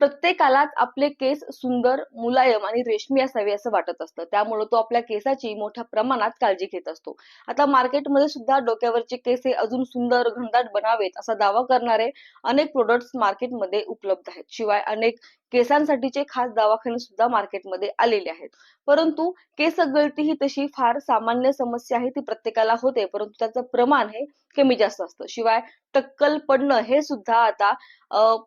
प्रत्येकालाच आपले केस सुंदर मुलायम आणि रेशमी असावे असं वाटत असतं. त्यामुळे तो आपल्या केसाची मोठ्या प्रमाणात काळजी घेत असतो. आता मार्केटमध्ये सुद्धा डोक्यावरचे केस हे अजून सुंदर घनदाट बनावेत असा दावा करणारे अनेक प्रोडक्ट्स मार्केटमध्ये उपलब्ध आहेत. शिवाय अनेक केसांसाठीचे खास दवाखाने सुद्धा मार्केटमध्ये आलेले आहेत. परंतु केस गळती ही तशी फार सामान्य समस्या आहे ती प्रत्येकाला होते परंतु त्याचं प्रमाण हे कमी जास्त असतं. शिवाय टक्कल पडणं हे सुद्धा आता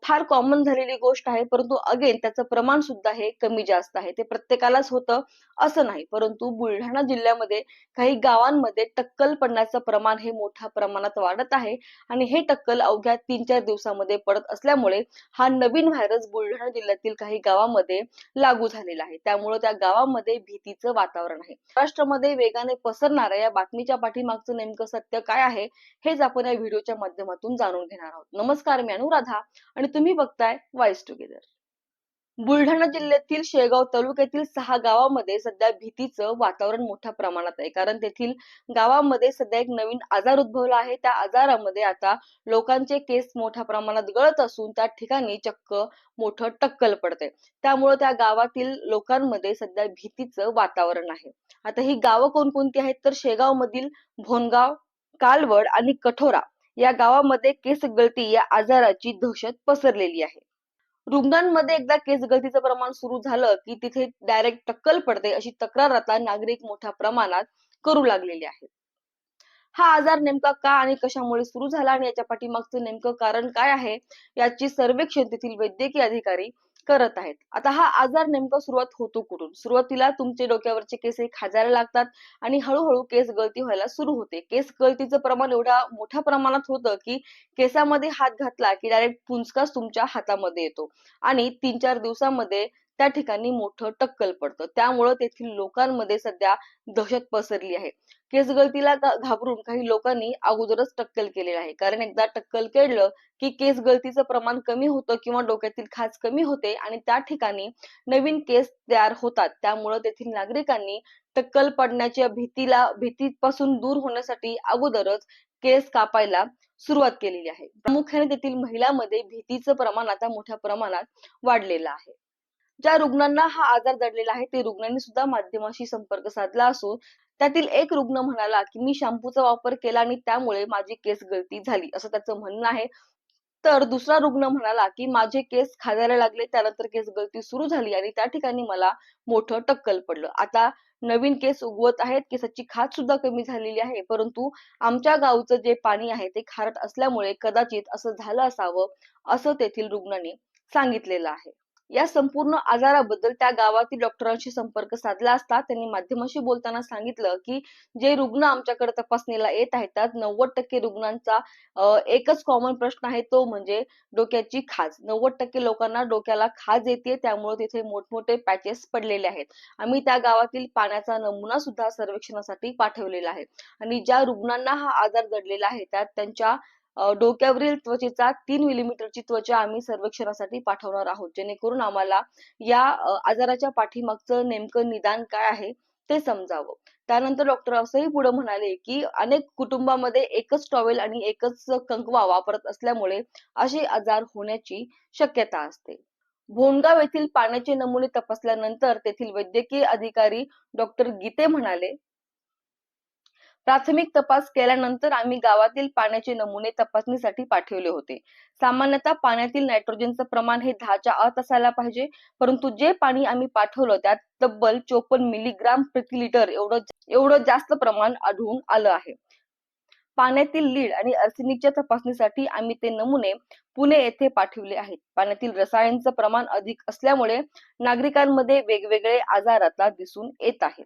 फार कॉमन झालेली गोष्ट आहे परंतु अगेन त्याचं प्रमाण सुद्धा हे कमी जास्त आहे. ते प्रत्येकालाच होतं असं नाही परंतु बुलढाणा जिल्ह्यामध्ये काही गावांमध्ये टक्कल पडण्याचं प्रमाण हे मोठ्या प्रमाणात वाढत आहे आणि हे टक्कल अवघ्या तीन चार दिवसामध्ये पडत असल्यामुळे हा नवीन व्हायरस बुलढाणा जिल्ह्यातील काही गावामध्ये लागू झालेला आहे. त्यामुळे त्या गावामध्ये भीतीचं वातावरण आहे. महाराष्ट्रामध्ये वेगाने पसरणाऱ्या या बातमीच्या पाठीमागचं नेमकं सत्य काय आहे हेच आपण या व्हिडिओच्या माध्यमातून जाणून घेणार आहोत. नमस्कार मी अनुराधा आणि तुम्ही बघताय वाईस टुगेदर बुलढाणा जिल्ह्यातील शेगाव तालुक्यातील सहा गावामध्ये सध्या भीतीचं वातावरण मोठ्या प्रमाणात आहे. कारण तेथील गावामध्ये सध्या एक नवीन आजार उद्भवला आहे. त्या आजारामध्ये आता लोकांचे केस मोठ्या प्रमाणात गळत असून त्या ठिकाणी चक्क मोठं टक्कल पडते त्यामुळे त्या गावातील लोकांमध्ये सध्या भीतीचं वातावरण आहे. आता ही गावं कोणकोणती आहेत? तर शेगाव मधील भोनगाव कालवड आणि कठोरा या गावामध्ये केस गळती या आजाराची दहशत पसरलेली आहे. रुग्णांमध्ये एकदा केस गळतीचं प्रमाण सुरू झालं की तिथे डायरेक्ट टक्कल पडते अशी तक्रार आता नागरिक मोठ्या प्रमाणात करू लागलेले आहेत. हा आजार नेमका का आणि कशामुळे सुरू झाला आणि याच्या पाठीमागचं नेमकं कारण काय आहे याची सर्वेक्षण तेथील वैद्यकीय अधिकारी करत आहेत. आता हा आजार नेमका सुरुवात होतो कुठून? सुरुवातीला तुमचे डोक्यावरचे केस हे खाजायला लागतात आणि हळूहळू केस गळती व्हायला सुरू होते. केस गळतीचं प्रमाण एवढ्या मोठ्या प्रमाणात होतं की केसामध्ये हात घातला की डायरेक्ट पुंजकाच तुमच्या हातामध्ये येतो. आणि तीन चार दिवसामध्ये त्या ठिकाणी मोठं टक्कल पडतं. त्यामुळं तेथील लोकांमध्ये सध्या दहशत पसरली आहे. केस गळतीला घाबरून काही लोकांनी अगोदरच टक्कल केलेलं आहे. कारण एकदा टक्कल केलं की केस गळतीचं प्रमाण कमी होतं किंवा डोक्यातील खाज कमी होते आणि त्या ठिकाणी नवीन केस तयार होतात. त्यामुळं तेथील नागरिकांनी टक्कल पडण्याच्या भीतीला भीतीपासून दूर होण्यासाठी अगोदरच केस कापायला सुरुवात केलेली आहे. प्रामुख्याने तेथील महिलांमध्ये भीतीचं प्रमाण आता मोठ्या प्रमाणात वाढलेलं आहे. ज्या रुग्णांना हा आजार जडलेला आहे ते रुग्णांनी सुद्धा माध्यमाशी संपर्क साधला असून त्यातील एक रुग्ण म्हणाला की मी शॅम्पूचा वापर केला आणि त्यामुळे माझी केस गळती झाली असं त्याचं म्हणणं आहे. तर दुसरा रुग्ण म्हणाला की माझे केस खाजायला लागले त्यानंतर केस गळती सुरू झाली आणि त्या ठिकाणी मला मोठं टक्कल पडलं. आता नवीन केस उगवत आहेत केसाची खाज सुद्धा कमी झालेली आहे परंतु आमच्या गावचं जे पाणी आहे ते खारट असल्यामुळे कदाचित असं झालं असावं असं तेथील रुग्णांनी सांगितलेलं आहे. या संपूर्ण आजाराबद्दल त्या गावातील डॉक्टरांशी संपर्क साधला असता त्यांनी माध्यमाशी बोलताना सांगितलं की जे रुग्ण आमच्याकडे तपासणीला येत आहेत त्यात नव्वद टक्के रुग्णांचा एकच कॉमन प्रश्न आहे तो म्हणजे डोक्याची खाज. नव्वद टक्के लोकांना डोक्याला खाज येते त्यामुळे तिथे मोठमोठे पॅचेस पडलेले आहेत. आम्ही त्या गावातील पाण्याचा नमुना सुद्धा सर्वेक्षणासाठी पाठवलेला आहे. आणि ज्या रुग्णांना हा आजार जडलेला आहे त्यात त्यांच्या डोक्यावरील त्वचेचा तीन मिलीमीटरची त्वचा आम्ही सर्वेक्षणासाठी पाठवणार आहोत. जेणेकरून आम्हाला या आजाराच्या पाठीमागचं नेमकं निदान काय आहे ते समजावं. त्यानंतर डॉक्टर असंही पुढे म्हणाले की अनेक कुटुंबामध्ये एकच टॉवेल आणि एकच कंकवा वापरत असल्यामुळे असे आजार होण्याची शक्यता असते. भोंडगाव येथील पाण्याचे नमुने तपासल्यानंतर तेथील वैद्यकीय अधिकारी डॉक्टर गीते म्हणाले प्राथमिक तपास केल्यानंतर आम्ही गावातील पाण्याचे नमुने तपासणीसाठी पाठवले होते. सामान्यतः पाण्यातील नायट्रोजनचं प्रमाण हे दहाच्या आत असायला पाहिजे परंतु जे पाणी आम्ही पाठवलं त्यात तब्बल चोपन्न मिलीग्राम प्रति लिटर एवढं एवढं जास्त प्रमाण आढळून आलं आहे. पाण्यातील लीड आणि अर्सेनिकच्या तपासणीसाठी आम्ही ते नमुने पुणे येथे पाठवले आहेत. पाण्यातील रसायनचं प्रमाण अधिक असल्यामुळे नागरिकांमध्ये वेगवेगळे आजार आता दिसून येत आहेत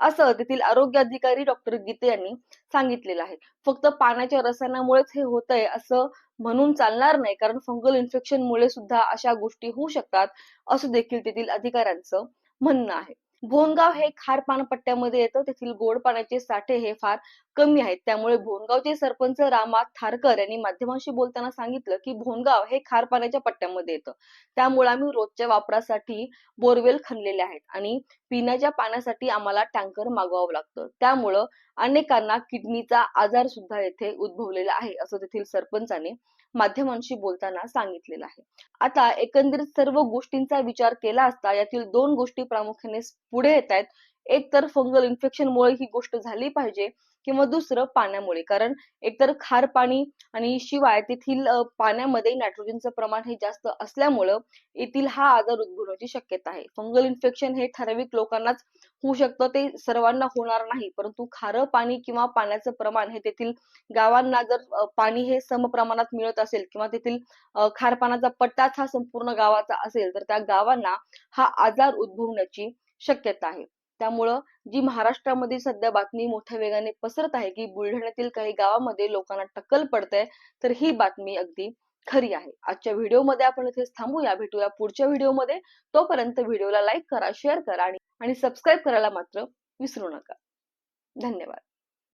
असं तेथील आरोग्य अधिकारी डॉक्टर गीते यांनी सांगितलेलं आहे. फक्त पाण्याच्या रसायनामुळेच हे होतंय असं म्हणून चालणार नाही कारण फंगल इन्फेक्शन मुळे सुद्धा अशा गोष्टी होऊ शकतात असं देखील तेथील अधिकाऱ्यांचं म्हणणं आहे. भोनगाव हे खार पानपट्ट्यामध्ये येतं. तेथील गोड पाण्याचे साठे हे फार कमी आहेत. त्यामुळे भोनगावचे सरपंच रामा थारकर यांनी माध्यमांशी बोलताना सांगितलं की भोनगाव हे खार पाण्याच्या पट्ट्यामध्ये येतं. त्यामुळे आम्ही रोजच्या वापरासाठी बोरवेल खणलेले आहेत आणि पिण्याच्या पाण्यासाठी आम्हाला टँकर मागवावं लागतं. त्यामुळं अनेकांना किडनीचा आजार सुद्धा येथे उद्भवलेला आहे असं तेथील सरपंचाने माध्यमांशी बोलताना सांगितलेलं आहे. आता एकंदरीत सर्व गोष्टींचा विचार केला असता यातील दोन गोष्टी प्रामुख्याने पुढे येत आहेत एक तर फंगल इन्फेक्शन मुळे ही गोष्ट झाली पाहिजे किंवा दुसरं पाण्यामुळे. कारण एकतर खार पाणी आणि शिवाय तेथील पाण्यामध्ये नायट्रोजनचं प्रमाण हे जास्त असल्यामुळं येथील हा आजार उद्भवण्याची शक्यता आहे. फंगल इन्फेक्शन हे ठराविक लोकांनाच होऊ शकतं ते सर्वांना होणार नाही. परंतु खारं पाणी किंवा पाण्याचं प्रमाण हे तेथील गावांना जर पाणी हे समप्रमाणात मिळत असेल किंवा तेथील अ, खारपाण्याचा पट्टाच हा संपूर्ण गावाचा असेल तर त्या गावांना हा आजार उद्भवण्याची शक्यता आहे. त्यामुळं जी महाराष्ट्रामध्ये सध्या बातमी मोठ्या वेगाने पसरत आहे की बुलढाण्यातील काही गावामध्ये लोकांना टक्कल पडते तर ही बातमी अगदी खरी आहे. आजच्या व्हिडिओमध्ये आपण इथेच थांबूया. भेटूया पुढच्या व्हिडिओमध्ये. तोपर्यंत व्हिडिओला लाईक करा शेअर करा आणि आणि सबस्क्राईब करायला मात्र विसरू नका. धन्यवाद.